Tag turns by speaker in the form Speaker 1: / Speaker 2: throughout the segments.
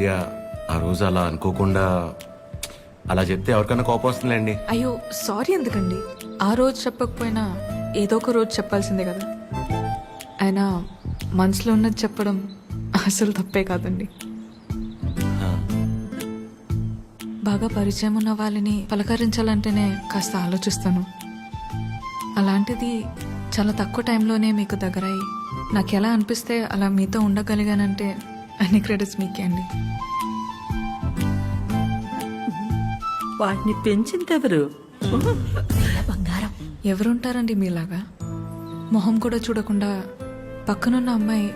Speaker 1: ఆద్య ఆ రోజు అలా అనుకోకుండా అలా చెప్తే ఎవరికైనా కోపం వస్తుందండి
Speaker 2: అయ్యో సారీ ఎందుకండి? ఆ రోజు చెప్పకపోయినా ఏదో ఒక రోజు చెప్పాల్సిందే కదా. అయినా మనసులో ఉన్నది చెప్పడం అసలు తప్పే కాదండి. బాగా పరిచయం ఉన్న వాళ్ళని పలకరించాలంటేనే కాస్త ఆలోచిస్తాను. అలాంటిది చాలా తక్కువ టైంలోనే మీకు దగ్గరై నాకు ఎలా అనిపిస్తే అలా మీతో ఉండగలిగానంటే అన్ని క్రెడిట్స్ మీకే అండి.
Speaker 3: వాటిని పెంచిందెవరు?
Speaker 2: ఎవరుంటారండి మీలాగా? మొహం కూడా చూడకుండా పక్కనున్న అమ్మాయి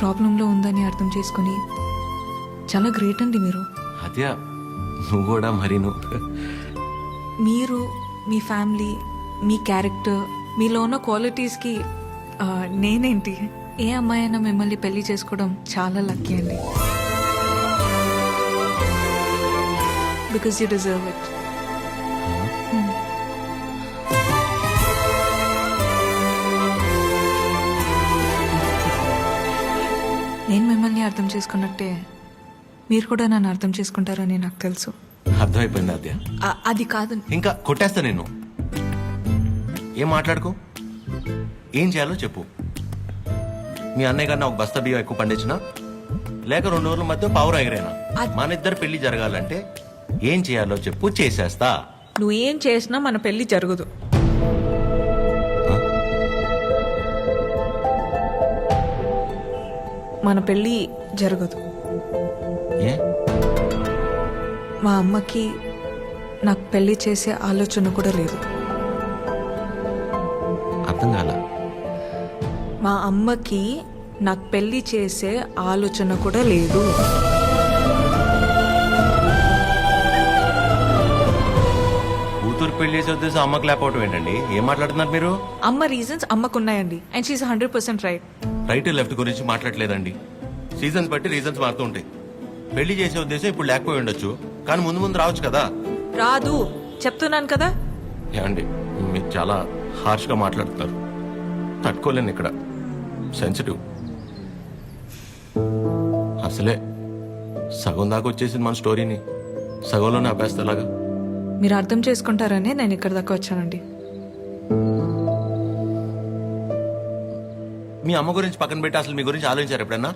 Speaker 2: ప్రాబ్లంలో ఉందని అర్థం చేసుకుని చాలా గ్రేట్ అండి మీరు.
Speaker 1: నువ్వు కూడా మరి నువ్వు
Speaker 2: మీరు మీ ఫ్యామిలీ మీ క్యారెక్టర్ మీలో ఉన్న క్వాలిటీస్కి నేనేంటి? ఏ అమ్మాయి అయినా మిమ్మల్ని పెళ్ళి చేసుకోవడం చాలా లక్కీ అండి. బికాస్ యూ డిజర్వ్ ఇట్ నేను మిమ్మల్ని అర్థం చేసుకున్నట్టే మీరు కూడా నన్ను అర్థం చేసుకుంటారని నాకు తెలుసు.
Speaker 1: అర్థమైపోయింది ఆద్య.
Speaker 2: అది కాదు.
Speaker 1: ఇంకా కొట్టేస్తా నేను ఏం మాట్లాడుకో? ఏం చేయాలో చెప్పు. మీ అన్నయ్య కన్నా ఒక బస్తా బియ్యం ఎక్కువ పండించినా? లేక రెండు రోజుల మధ్య పావురు ఎగిరేనా మన ఇద్దరు పెళ్ళి జరగాలంటే ఏం చేయాలో చెప్పు చేసేస్తా.
Speaker 2: నువ్వు ఏం చేసినా మన పెళ్ళి జరగదు. మన పెళ్ళి జరగదు.
Speaker 1: ఏ?
Speaker 2: మా అమ్మకి నాకు పెళ్ళి చేసే ఆలోచన కూడా లేదు.
Speaker 1: అర్థం కాల.
Speaker 2: మా అమ్మకి నాకు పెళ్ళి చేసే ఆలోచన కూడా లేదు.
Speaker 1: కూతురు పెళ్ళి చేసే ఉద్దేశం అమ్మకు లేకపోవటం ఏంటండి? ఏం మాట్లాడుతున్నారు మీరు?
Speaker 2: అమ్మ reasons అమ్మకున్నాయండి. And she hundred percent right
Speaker 1: right left గురించి మాట్లాడలేదండి. సీజన్స్ బట్టి రీజన్స్ మారుతూ ఉంటాయి. పెళ్ళి చేసే ఉద్దేశం ఇప్పుడు లేకపోయి ఉండొచ్చు. కానీ ముందు ముందు రావచ్చు కదా?
Speaker 2: రాదు. చెప్తున్నాను కదా?
Speaker 1: ఏమండి మీరు చాలా హార్ష్గా మాట్లాడుతున్నారు. తట్టుకోలేను ఇక్కడ. సెన్సిటివ్ అసలే సగం దాకా వచ్చేసింది మన స్టోరీని. సగంలోనే ఆపేస్తేలాగా
Speaker 2: మీరు అర్థం చేసుకుంటారనే నేను ఇక్కడ దాకా వచ్చానండి.
Speaker 1: మీ అమ్మ గురించి పక్కన పెట్టి అసలు మీ గురించి ఆలోచించారు ఎప్పుడన్నా?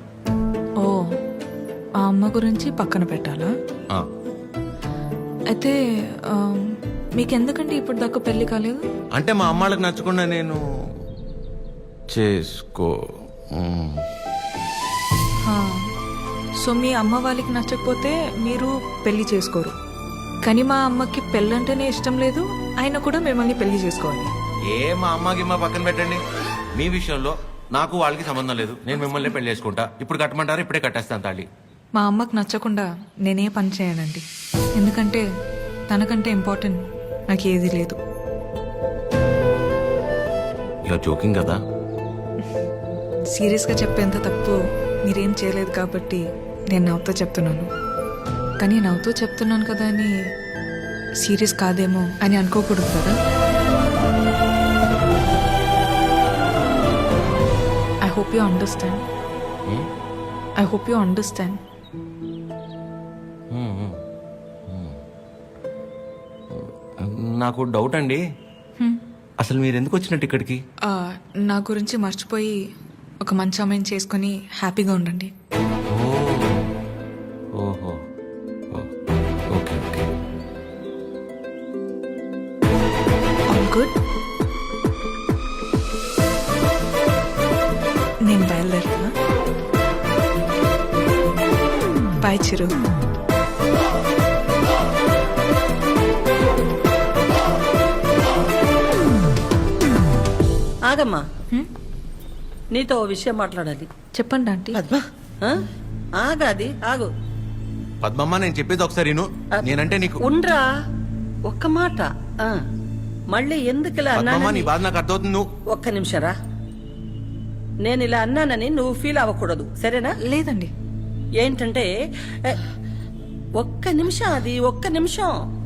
Speaker 2: ఓ ఆ అమ్మ గురించి పక్కన పెట్టాలా?
Speaker 1: ఆ,
Speaker 2: అయితే మీకెందుకండి ఇప్పుడు దాకా పెళ్ళి కాలేదు?
Speaker 1: అంటే మా అమ్మాళ్ళకి నచ్చకుండా నేను చేసుకో.
Speaker 2: సో మీ అమ్మ వాళ్ళకి నచ్చకపోతే మీరు పెళ్ళి చేసుకోరు. కానీ మా అమ్మకి పెళ్ళంటేనే ఇష్టం లేదు ఆయన కూడా మిమ్మల్ని పెళ్ళి చేసుకోవాలి.
Speaker 1: ఏ మా అమ్మకి మా పక్కన పెట్టండి. మీ విషయంలో నాకు వాళ్ళకి సంబంధం లేదు. నేను మిమ్మల్ని పెళ్ళి చేసుకుంటా. ఇప్పుడు కట్టమంటారు? ఇప్పుడే కట్టేస్తాను తాళి.
Speaker 2: మా అమ్మకి నచ్చకుండా నేనే పని చేయనండి. ఎందుకంటే తనకంటే ఇంపార్టెంట్ నాకు ఏది లేదు.
Speaker 1: ఇలా జోకింగ్ కదా?
Speaker 2: సీరియస్గా చెప్పేంత తప్పు మీరేం చేయలేదు కాబట్టి నేను నవ్వుతూ చెప్తున్నాను. కానీ నవ్వుతూ చెప్తున్నాను కదా అని సీరియస్ కాదేమో అని అనుకోకూడదు కదా? I hope you understand I hope you understand
Speaker 1: నాకు డౌట్ అండి. అసలు మీరు ఎందుకు వచ్చినట్టు ఇక్కడికి?
Speaker 2: నా గురించి మర్చిపోయి ఒక మంచి అమ్మాయిని చేసుకొని హ్యాపీగా ఉండండి.
Speaker 1: ఓ ఓహో. ఓ, ఓకే ఓకే.
Speaker 2: ఆల్ గుడ్ నేను బయలుదేరుతా బాయ్ చిరు
Speaker 3: ఆగమ్మా. నీతో ఓ విషయం మాట్లాడాలి.
Speaker 2: చెప్పండి ఆంటీ.
Speaker 3: పద్మ? ఆ? ఆగాది ఆగు.
Speaker 1: పద్మమ్మ నేను చెప్పేది ఒకసారి విను. నేనంటే నీకు
Speaker 3: ఉండ్రా. ఒక్క మాట. ఆ. మళ్ళీ ఎందుకు ఇలా
Speaker 1: పద్మమ్మ నీ
Speaker 3: అన్నానని
Speaker 1: బాధ నాకు అర్థమవుతుంది నువ్వు
Speaker 3: ఒక్క నిమిషరా. నేను ఇలా అన్నానని నువ్వు ఫీల్ అవ్వకూడదు. సరేనా?
Speaker 2: లేదండి.
Speaker 3: ఏంటంటే ఏ, ఒక్క నిమిషం అది ఒక్క నిమిషం.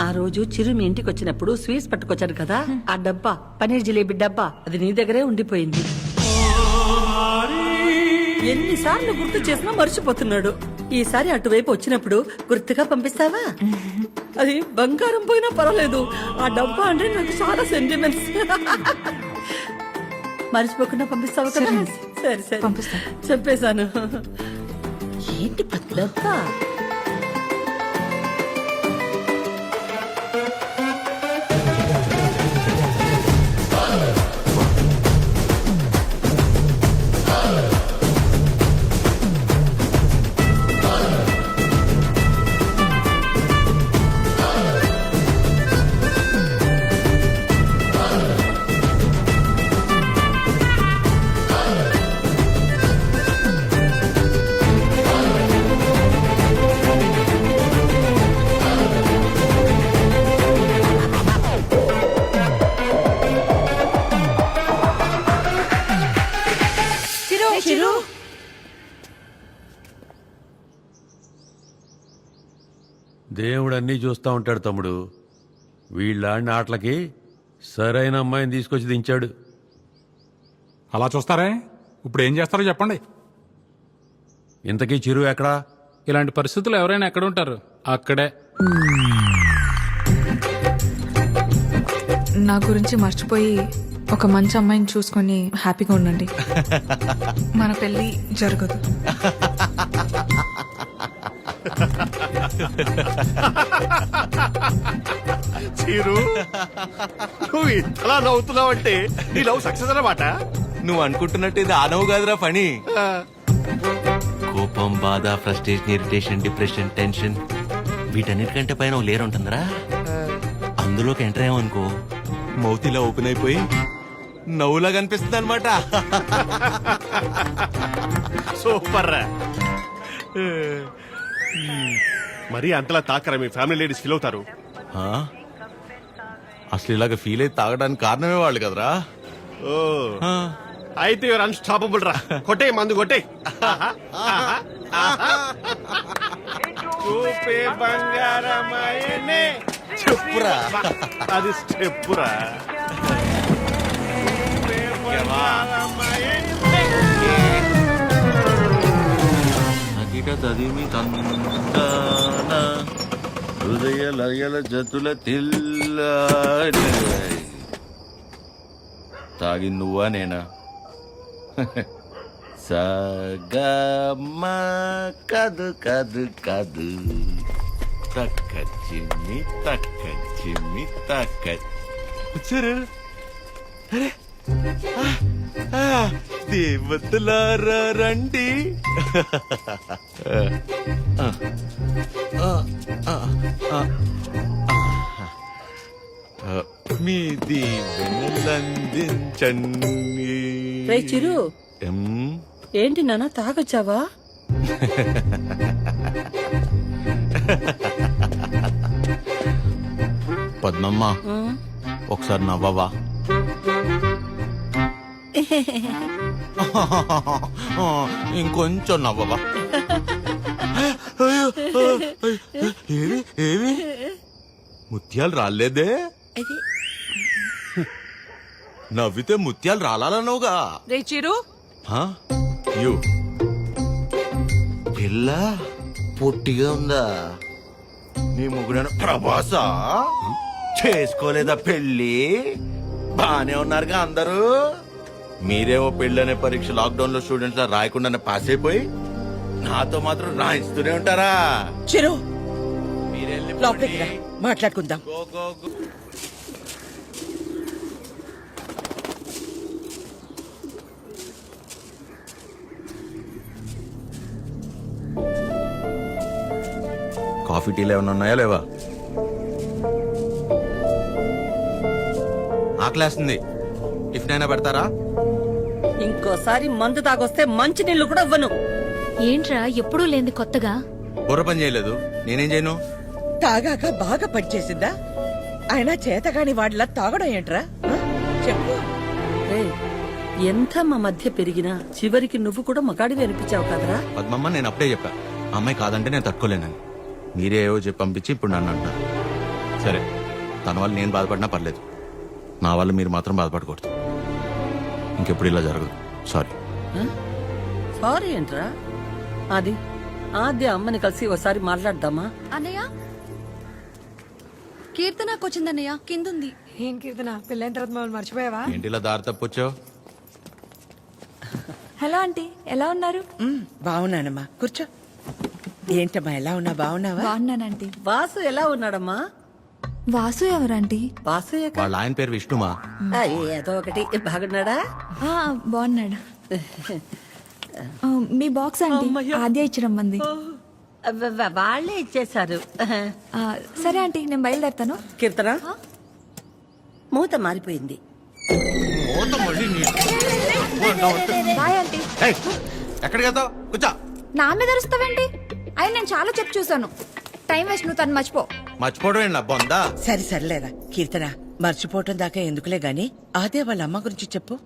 Speaker 3: ఆ రోజు చిరు మీ ఇంటికి వచ్చినప్పుడు స్వీట్స్ పట్టుకొచ్చాడు కదా ఆ డబ్బా పనీర్ జిలేబీ డబ్బా అది నీ దగ్గరే ఉండిపోయింది. ఎన్నిసార్లు గుర్తు చేసినా మర్చిపోతున్నాడు. ఈసారి అటువైపు వచ్చినప్పుడు గుర్తుగా పంపిస్తావా? అది బంగారం పోయినా పర్వాలేదు. ఆ డబ్బా అంటే నాకు చాలా సెంటిమెంట్స్ మర్చిపోకుండా పంపిస్తావు కదా. సరే. సరే. చెప్పేశాను. ఏంటి డబ్బా?
Speaker 4: దేవుడు అన్నీ చూస్తూ ఉంటాడు తమ్ముడు. వీళ్ళాడిన ఆటలకి సరైన అమ్మాయిని తీసుకొచ్చి దించాడు.
Speaker 5: అలా చూస్తారే? ఇప్పుడు ఏం చేస్తారో చెప్పండి.
Speaker 4: ఇంతకీ చిరు ఎక్కడా?
Speaker 6: ఇలాంటి పరిస్థితులు ఎవరైనా ఎక్కడ ఉంటారు? అక్కడే.
Speaker 2: నా గురించి మర్చిపోయి ఒక మంచి అమ్మాయిని చూసుకొని హ్యాపీగా ఉండండి. మన పెళ్ళి జరగదు.
Speaker 7: చీరు? నువ్వు ఇంతలా నవ్వుతున్నావంటే నీ లవ్ సక్సెస్ అన్నమాట.
Speaker 1: నువ్వు అనుకుంటున్నట్టు ఇది ఆనవు కాదురా పని కోపం బాధ ఫ్రస్ట్రేషన్ ఇరిటేషన్ డిప్రెషన్ టెన్షన్ వీటన్నిటికంటే పైన ఓ లేరు ఉంటుందిరా. అందులోకి ఎంటర్ అయ్యామనుకో మౌత్ ఇలా ఓపెన్ అయిపోయి నవ్వులా కనిపిస్తుంది అనమాట
Speaker 7: సూపర్ రా మరి అంతలా తాకరా మీ ఫ్యామిలీ లేడీస్ ఫీల్ అవుతారు.
Speaker 1: అసలు ఇలాగ ఫీల్ అయితే తాగడానికి కారణమే వాళ్ళు కదరా?
Speaker 7: ఓ. అయితే యువర్ అన్స్టాపబుల్ రా. కొట్టే మందు కొట్టే. చూపే బంగారమాయనే
Speaker 1: చెప్పురా.
Speaker 7: అది స్టెప్పురా
Speaker 1: అకిట తదిమి తందాన హృదయ లయల జతుల తిల్ల తాగి నువ్వా నేనా? సగమ కదు కదు కదు. తక్క చిమ్మి తక్క చిమ్మి తక్క వచ్చారు అరే ఆ, దేవతలారా రండి. మీ దీవెనలందించండి.
Speaker 3: రే చిరు.
Speaker 1: ఎం,
Speaker 3: ఏంటి నాన్న తాగొచ్చావా?
Speaker 1: పద్మమ్మ? ఒకసారి నవ్వవా? ఇంకొంచెం నవ్వవా? అయ్యో, ఏవి ఏవి? ముత్యాలు రాలేదే? నవ్వితే ముత్యాలు రాలాలన్నావుగా.
Speaker 8: రే చిరు?
Speaker 1: యు. పిల్ల పొట్టిగా ఉందా? నీ ముగ్గురు ప్రభాసా? చేసుకోలేదా పెళ్ళి? బానే ఉన్నారుగా అందరూ? మీరేమో పెళ్ళి అనే పరీక్ష లాక్డౌన్లో స్టూడెంట్స్ లా రాయకుండానే పాస్ అయిపోయి నాతో మాత్రం రాయిస్తూనే ఉంటారా?
Speaker 8: చిరు
Speaker 1: మీరెళ్ళి
Speaker 8: లోపలికి రా. మాట్లాడుకుందాం.
Speaker 1: Go go go. కాఫీ టీలు ఏమైనా ఉన్నాయా లేవా? ఆకలేస్తుంది టిఫిన్ అయినా పెడతారా?
Speaker 3: ఇంకోసారి మందు తాగొస్తే మంచి నీళ్ళు కూడా ఇవ్వను.
Speaker 9: ఏంట్రా ఎప్పుడూ లేంది కొత్తగా?
Speaker 1: బుర్ర పని చేయలేదు. నేనేం చేయను?
Speaker 8: తాగాక బాగా పనిచేసిందా? అయినా చేతగాని వాడిలా తాగడం ఏంట్రా? ఆ? చెప్పు.
Speaker 3: రేయ్, ఎంత మా మధ్య పెరిగినా చివరికి నువ్వు కూడా మగాడివి అనిపించావు కదరా?
Speaker 1: పద్మమ్మ నేను అప్పుడే చెప్పా. ఆ అమ్మాయి కాదంటే నేను తట్టుకోలేనని. మీరే ఏవో చెప్పి పంపించి ఇప్పుడు నన్ను అంటారు సరే తన వల్ల నేను బాధపడినా పర్లేదు. నా వల్ల మీరు మాత్రం బాధపడకూడదు. ఇంకెప్పుడు ఇలా జరగదు. సారీ
Speaker 3: సారీ ఏంట్రా? అది ఆద్య అమ్మని కలిసి ఒకసారి మాట్లాడదామా?
Speaker 9: అన్నయ్య? కీర్తనకు వచ్చిందన్నయ్య. కిందుంది.
Speaker 10: ఏం కీర్తన? పెళ్ళైన తర్వాత మమ్మల్ని మర్చిపోయావా?
Speaker 1: ఏంటిలా దారి తప్పొచ్చావు?
Speaker 9: హలో ఆంటీ ఎలా ఉన్నారు?
Speaker 8: బాగున్నానమ్మా. కూర్చో. ఏంటమ్మా ఎలా ఉన్నా బాగున్నావా?
Speaker 9: బాగున్నానంటీ
Speaker 3: వాసు ఎలా ఉన్నాడమ్మా?
Speaker 9: వాసు ఎవరంటీ
Speaker 3: వాసు
Speaker 1: వాళ్ళ ఆయన పేరు విష్ణుమా?
Speaker 3: ఆ, ఏదో ఒకటి. బాగున్నాడా?
Speaker 9: బాగున్నాడు. ఆ, మీ బాక్స్ ఆంటీ ఆద్య ఇచ్చడం మంది
Speaker 3: వ- వ- వాళ్ళే ఇచ్చేశారు.
Speaker 9: సరే ఆంటీ నేను బయలుదేరుతాను.
Speaker 3: కీర్తన? మూత మారిపోయింది.
Speaker 9: Bye aunty.
Speaker 1: ఏయ్, ఎక్కడికి వెళ్తావు? కూర్చో.
Speaker 9: నా మీద అరుస్తావేంటి? అయినా నేను చాలా చెప్పు చూసాను టైం వేస్ట్ నువ్వు తను మర్చిపో.
Speaker 1: మర్చిపోవడం ఏంటి ఉందా
Speaker 8: సరే సర్లేరా. కీర్తన మర్చిపోవటం దాకా ఎందుకులే గాని అదే వాళ్ళ అమ్మ గురించి చెప్పు.